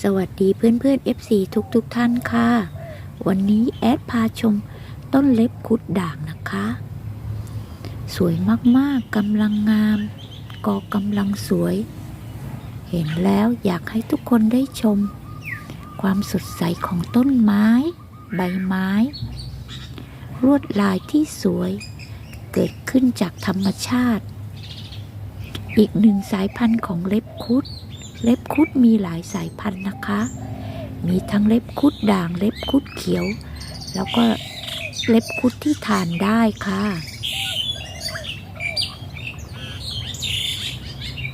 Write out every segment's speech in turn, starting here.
สวัสดีเพื่อนเพื่อน FC ทุกทุกๆท่านค่ะ วันนี้แอดพาชมต้นเล็บคุดด่างนะคะ สวยมากๆกำลังงามกอกำลังสวย เห็นแล้วอยากให้ทุกคนได้ชม ความสดใสของต้นไม้ ใบไม้ลวดลายที่สวย เกิดขึ้นจากธรรมชาติ อีกหนึ่งสายพันธุ์ของเล็บคุด เล็บคุดมีหลายสายพันธุ์นะคะ มีทั้งเล็บคุดด่างเล็บคุดเขียว แล้วก็เล็บคุดที่ทานได้ค่ะ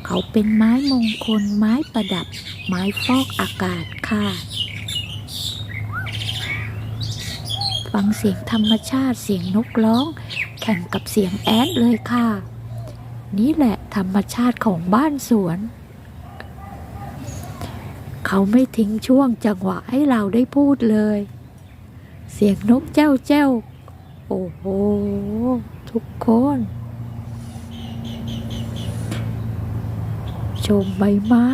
เขาเป็นไม้มงคล ไม้ประดับ ไม้ฟอกอากาศค่ะ ฟังเสียงธรรมชาติเสียงนกร้อง แข่งกับเสียงแอดเลยค่ะ นี่แหละธรรมชาติของบ้านสวน เขาไม่ทิ้งช่วงจังหวะให้เราได้พูดเลย เสียงนกเจ้าเจ้า โอ้โห ทุกคน ชมใบไม้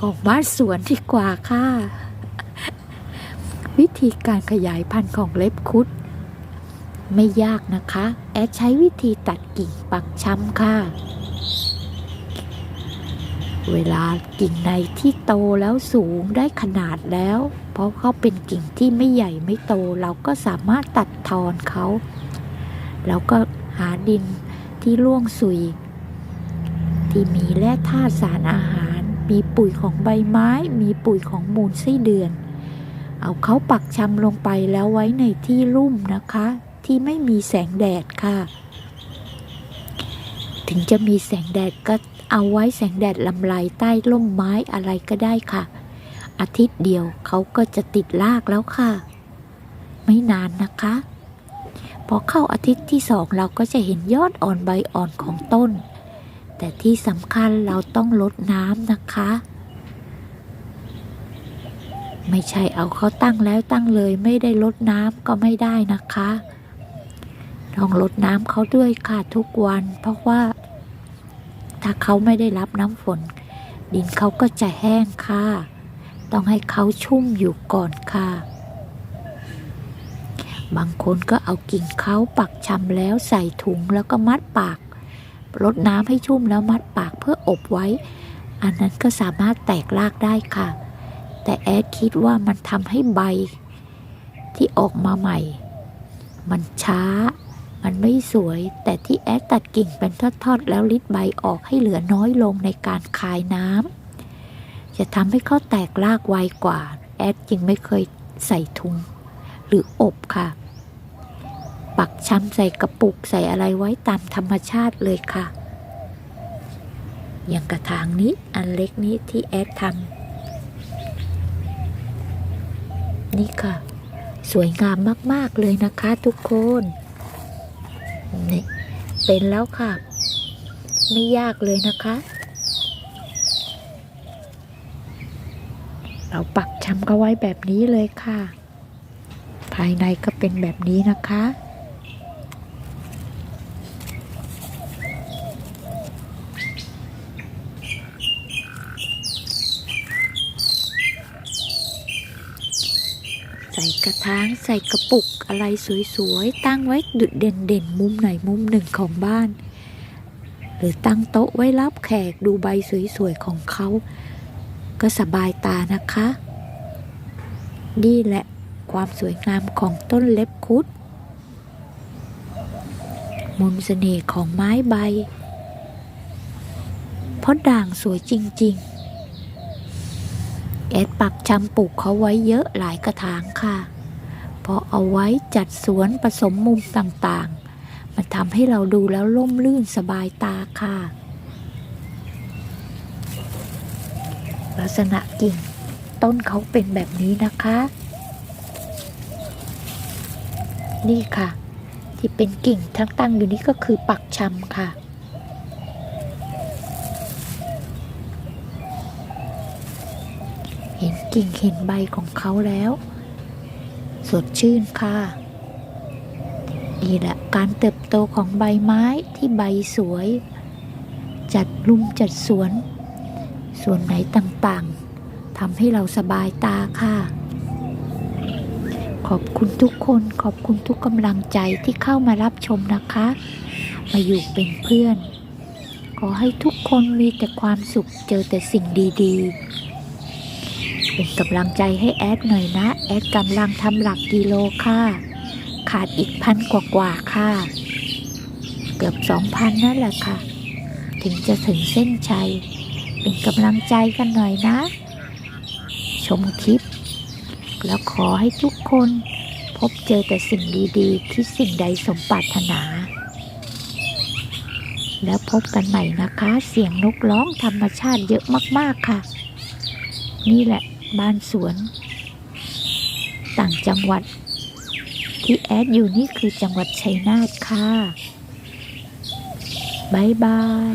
ของบ้านสวนดีกว่าค่ะ วิธีการขยายพันธุ์ของเล็บคุด ไม่ยากนะคะ แอดใช้วิธีตัดกิ่งปักช้ำค่ะ เวลากิ่งในที่โตแล้วสูงได้ขนาดแล้ว เพราะเขาเป็นกิ่งที่ไม่ใหญ่ไม่โตเราก็สามารถตัดทอนเขาแล้วก็หาดินที่ร่วงสุย ที่มีแร่ธาตุสารอาหาร มีปุ๋ยของใบไม้ มีปุ๋ยของมูลไส้เดือน เอาเขาปักชำลงไปแล้วไว้ในที่รุ่มนะคะ ที่ไม่มีแสงแดดค่ะ ถึงจะมีแสงแดดก็ เอาไว้แสงแดดลำไรใต้ร่มไม้อะไรก็ได้ค่ะ อาทิตย์เดียวเขาก็จะติดรากแล้วค่ะ ไม่นานนะคะ พอเข้าอาทิตย์ที่สองเราก็จะเห็นยอดอ่อนใบอ่อนของต้น แต่ที่สำคัญเราต้องลดน้ำนะคะ ไม่ใช่เอาเขาตั้งแล้วตั้งเลยไม่ได้ลดน้ำก็ไม่ได้นะคะต้องลดน้ำเขาด้วยค่ะทุกวัน เพราะว่า ถ้าเขาไม่ได้รับน้ำฝน ดินเขาก็จะแห้งค่ะ ต้องให้เขาชุ่มอยู่ก่อนค่ะ บางคนก็เอากิ่งเขาปักชำแล้วใส่ถุงแล้วก็มัดปากลดน้ำให้ชุ่มแล้วมัดปากเพื่ออบไว้ อันนั้นก็สามารถแตกรากได้ค่ะ แต่แอดคิดว่ามันทำให้ใบที่ออกมาใหม่ มันช้า มันไม่สวย แต่ที่แอดตัดกิ่งเป็นทอดๆ แล้วลิดใบออกให้เหลือน้อยลงในการคายน้ำจะทำให้เขาแตกรากไวกว่า แอดจึงไม่เคยใส่ถุง หรืออบค่ะ ปักช้ำใส่กระปุกใส่อะไรไว้ตามธรรมชาติเลยค่ะ อย่างกระถางนี้อันเล็กนี้ที่แอดทำนี่ค่ะ สวยงามมาก ๆ เลยนะคะทุกคน นี่เป็นแล้วค่ะ ไม่ยากเลยนะคะ เราปักช้ำก็ไว้แบบนี้เลยค่ะ ภายในก็เป็นแบบนี้นะคะ ใส่กระถางใส่กระปุกอะไรสวยๆ ตั้งไว้ดุดเด่นๆ มุมไหนมุมหนึ่งของบ้าน หรือตั้งโต๊ะไว้รับแขกดูใบสวยๆ ของเขา ก็สบายตานะคะ นี่แหละความสวยงามของต้นเล็บคุดมนต์เสน่ห์ของไม้ใบ เพราะด่างสวยจริง ๆ แอดปักชำปลูกเขาไว้เยอะหลายกระถางค่ะพราะเอาไว้จัดสวนผสมมุมต่างๆ มันทำให้เราดูแล้วล่มลื่นสบายตาค่ะ ลักษณะกิ่งต้นเขาเป็นแบบนี้นะคะ นี่ค่ะ ที่เป็นกิ่งทั้งตั้งอยู่นี้ก็คือปักชำค่ะ เห็น กิ่งเห็นใบของเขาแล้ว สดชื่นค่ะนี่แหละการเติบโตของใบไม้ที่ใบสวย จัดลุ่มจัดสวนส่วนไหนต่างๆทำให้เราสบายตาค่ะ ขอบคุณทุกคนขอบคุณทุกกำลังใจที่เข้ามารับชมนะคะ มาอยู่เป็นเพื่อน ขอให้ทุกคนมีแต่ความสุขเจอแต่สิ่งดี ๆ เป็นกำลังใจให้แอดหน่อยนะ แอดกำลังทำหลักกิโลค่ะ ขาดอีกพันกว่าๆค่ะ เกือบสองพันนั่นแหละค่ะ ถึงจะถึงเส้นชัย เป็นกำลังใจกันหน่อยนะ ชมคลิป แล้วขอให้ทุกคนพบเจอแต่สิ่งดีๆ คิดสิ่งใดสมปรารถนา แล้วพบกันใหม่นะคะ เสียงนกร้องธรรมชาติเยอะมากๆค่ะ นี่แหละ บ้านสวน ต่างจังหวัด ที่แอดอยู่นี่คือจังหวัดชัยนาทค่ะบายบาย